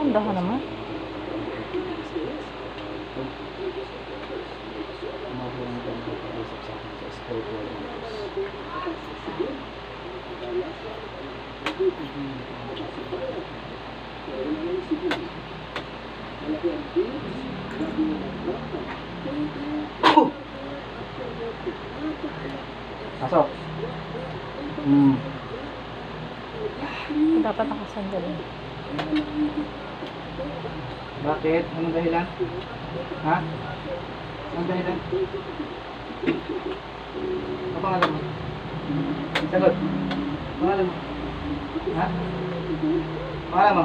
Ang dahan naman. Pasok. Hmm. Dapat nakasandal. eh. Bakit? Anong dahilan? Ha? Anong dahilan? Ano pangalan mo? Sagot. Pangalan mo? Ha? Pangalan mo?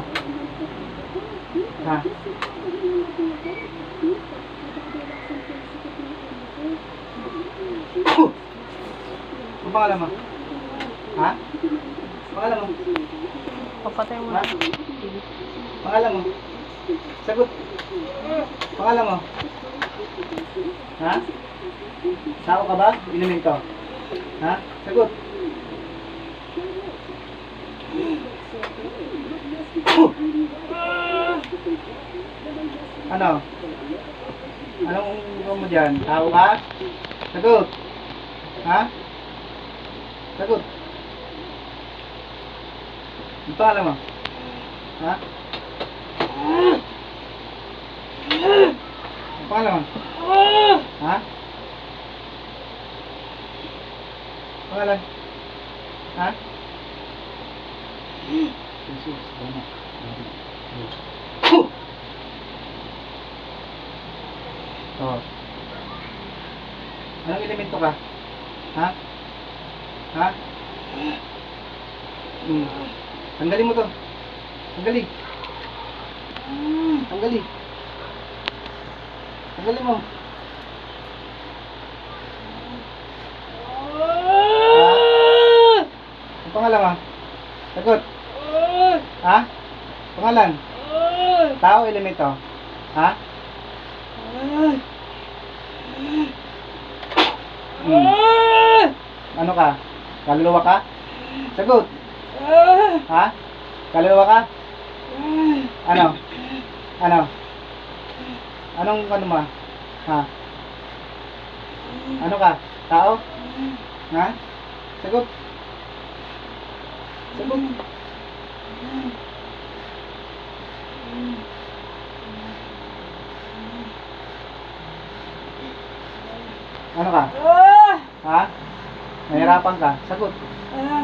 Ha? Ano pangalan mo? Ha? Pangalan mo? Papatay mo na. Pangalan mo? Sagot. Pangalan mo? Ha? Tao ka ba? Inumin ko. Ha? Sagot. Ano? Anong gusto mo dyan? Tao ka? Sagot. Ha? Sagot. Ang pangalan mo? Ha? Ang pangalan mo? Ha? Pangalan? Ha? Jesus. Puh! Oh. Anong elemento ka? Ha? Ha? Hmm. Tanggalin mo to. Tanggalin. Tanggalin. Tanggalin mo. Ha? Ang pangalan mo? Sagot. Ha? Pangalan? Tao, elemento? Ha? Hmm. Ano ka? Kaluluwa ka? Sagot. Ha? Kaluluwa ka? Ano? Ano? Anong ano mo? Ha? Ano ka? Tao? Ha? Sagot. Sagot. Ano ka? Ha? Nahirapan ka? Sagot.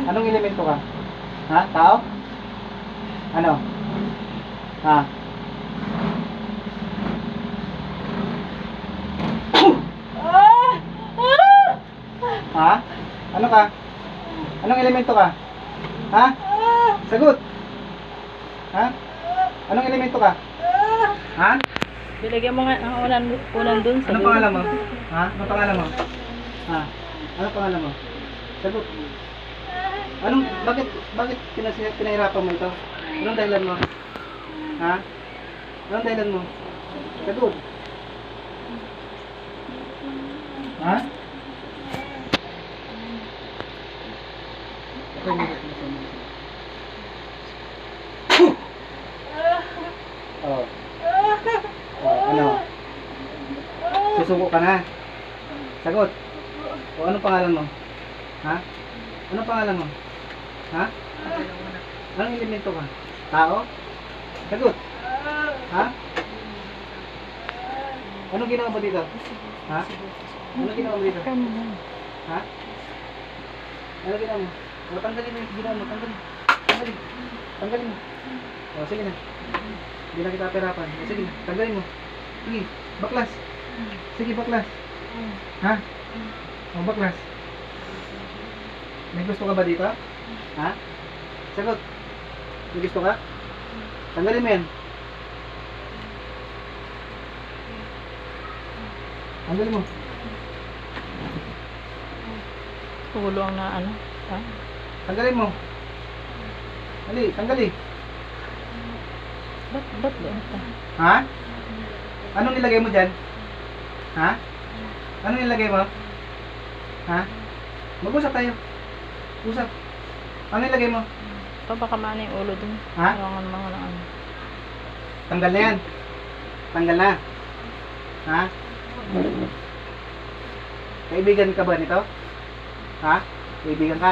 Anong elemento ka? Ha? Tao? Ano? Ha? Ha? Ano ka? Anong elemento ka? Ha? Sagot. Ha? Anong elemento ka? Ha? Bilagyan mo nga ang unan, unan dun sa Anong dulo. pangalan mo? Ha? Anong pangalan mo? Ha? Anong pangalan mo? Sagot. Anong, bakit, bakit pinasi, pinahirapan mo ito? Anong dahilan mo? Ha? Anong dahilan mo? Sagot. Ha? Oh. Oh, ano? Susuko ka na. Sagot. O anong pangalan mo? Ha? Anong pangalan mo? Ha? Anong elemento ka? Tao? Sagot. Ha? Anong ginawa mo dito? Ha? Anong ginawa mo dito? Ha? Ano ginawa mo? O, tanggalin mo yung ginawa mo. Tanggalin. Tanggalin. Tanggalin mo. O, sige na. Hindi na kita perapan. O, sige na. Tanggalin mo. Sige. Baklas. Sige, baklas. Ha? O, baklas. May gusto ka ba dito? Ha? Sagot. May gusto ka? Tanggalin mo yan. Tanggalin mo. Ulo ang na ano. Ha? Tanggalin mo. Dali, tanggalin. Ba't, ba't doon ka? Ha? Anong nilagay mo dyan? Ha? Anong nilagay mo? Ha? Mag-usap tayo. Usap. Ano nilagay mo? Pa baka maano yung ulo dun. Ha? Yung mga na ano. Tanggal na yan. Tanggal na. Ha? Kaibigan ka ba nito? Ha? Kaibigan ka?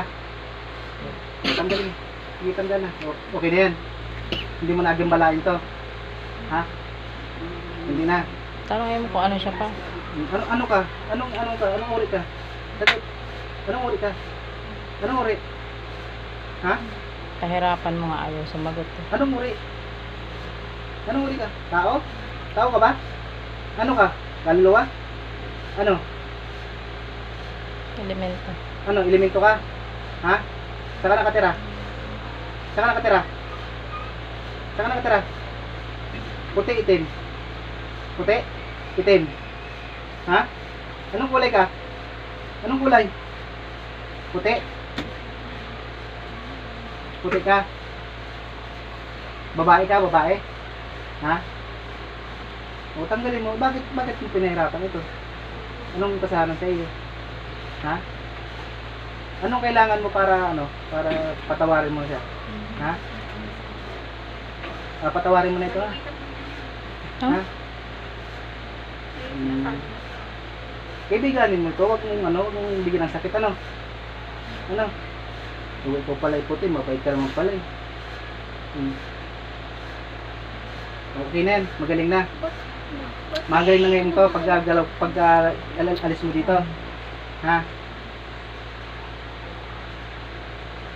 Tanggalin. Sige, tanggal na. Okay na yan. Hindi mo na agambalain to. Ha? Hindi na. Tanongin mo kung ano siya pa. Ano, ano ka? Anong, anong ka? Anong uri ka? Anong uri ka? Anong uri? Ha? Kahirapan mo nga ayaw sumagot. eh. Anong uri? Anong uri ka? Tao? Tao ka ba? Ano ka? Kaluluwa? Ano? Elemento. Ano? Elemento ka? Ha? Saan ka nakatira? Saan ka nakatira? Saan ka nakatira? Puti, itim. Puti, itim. Ha? Anong kulay ka? Anong kulay? Puti. Puti ka. Babae ka, babae. Ha? O, tanggalin mo. Bakit, bakit mo pinahirapan ito? Anong kasalan sa iyo? Ha? Anong kailangan mo para ano, para patawarin mo siya? Ha? Ah, patawarin mo na ito ha? Huh? Ha? Hmm. Kaibiganin mo ito, huwag mong ano, huwag mong bigyan ng sakit, ano? Ano? Huwag ko pala iputi, mabait ka naman pala eh. Hmm. Okay na yan, magaling na. Magaling na ngayon to, pag galaw, pag ah, al- alis mo dito. Ha?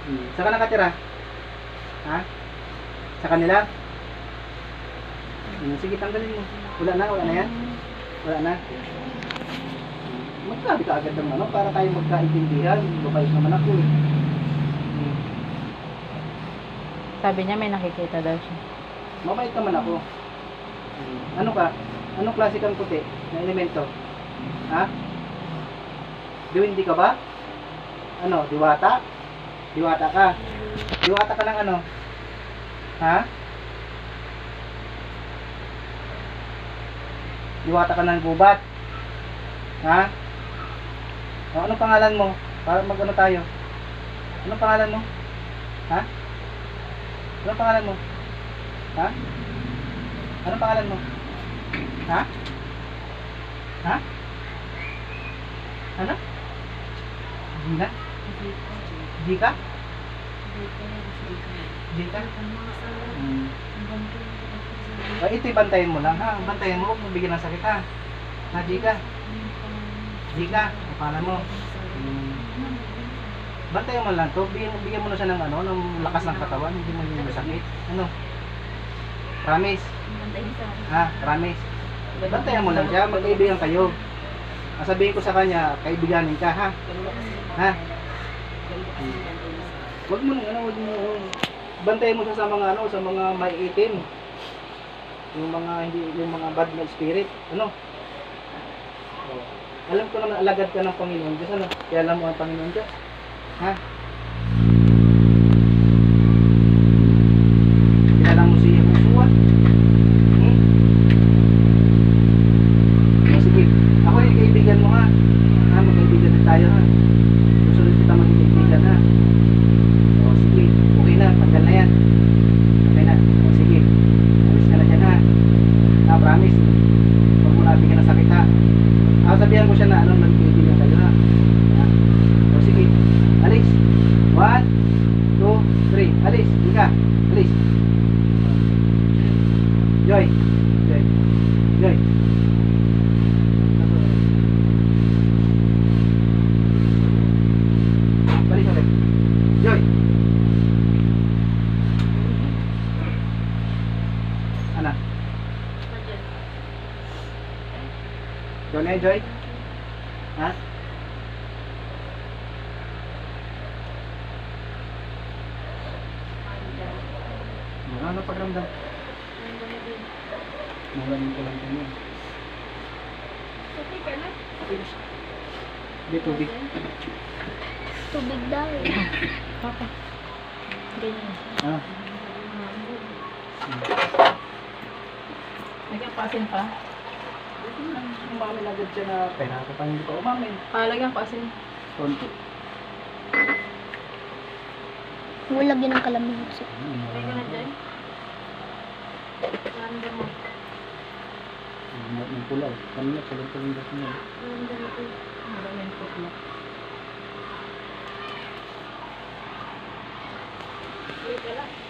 Hmm. Saan ka nakatira? Ha? Sa kanila? Hmm, sige, tanggalin mo. Wala na, wala na yan? Wala na? Magsabi ka agad ng ano, para tayo magkaintindihan. Babait naman ako eh. Hmm. Sabi niya may nakikita daw siya. Mabait naman ako. Ano ka? Anong klase kang puti na elemento? Ha? Diwindi ka ba? Ano? Diwata? Diwata ka? Diwata ka ng ano? Ha? Diwata ka ng gubat? Ha? O, anong pangalan mo? Para mag-ano tayo? Anong pangalan mo? Ha? Anong pangalan mo? Ha? Anong pangalan mo? Ha? Ha? Ano? Gina? Jika? Jika? Hmm. Ah, ito bantayan mo lang ha. Bantayan mo, huwag bigyan ng sakit ha. Ha? Jika, ang pangalan mo. Hmm. Bantayan mo lang to. Bigyan, bigyan mo na siya ng ano, ng lakas ng katawan. Hindi mo yung masakit. Ano? Promise. Ha, promise. Bantayan mo lang siya, magkaibigan kayo. Ah, Sabihin ko sa kanya, kaibiganin ka ha. Ha? Wag mo nang ano, wag mo. Bantayan mo siya sa mga ano, sa mga maiitim. Yung mga hindi yung mga bad na spirit, ano? Oh. Alam ko naman alagad ka ng Panginoon Diyos, ano? Kaya alam mo ang Panginoon Diyos. Ha? Kilala mo si Yeshua? Hmm? Sige. Ako yung kaibigan mo ha. Ha, magkaibigan tayo ha. Susunod kita maging kaibigan ha. O, sige. Okay na, tagal na yan. Okay na. O, sige. Alis ka na dyan ha. Ha, promise. Huwag mo na bigyan ng sakit ha. Ah, sabihan ko siya na ano, magkaibigan tayo ha. Ha? O, sige. Alis. One, two, three. Alis. Ika. Alis. Joy. Joy. Joy. Balik ulit. Joy. Ano? Joy na Joy? Ha? Ano pagramdam? Magaling ko lang kayo. Okay na siya. Hindi, tubig. Tubig daw. Papa. Ganyan. Ah. Lagyan pa asin pa. Umamin agad siya na pera ko pa hindi pa umamin. Ah, lagyan pa asin. Konti. Huwag lagyan ng kalamansi. Hmm, Lagyan na dyan. Random mo. Ang pula. Kanina, palang-palang dati na. Random mo. Ang dami pula. Wait ka.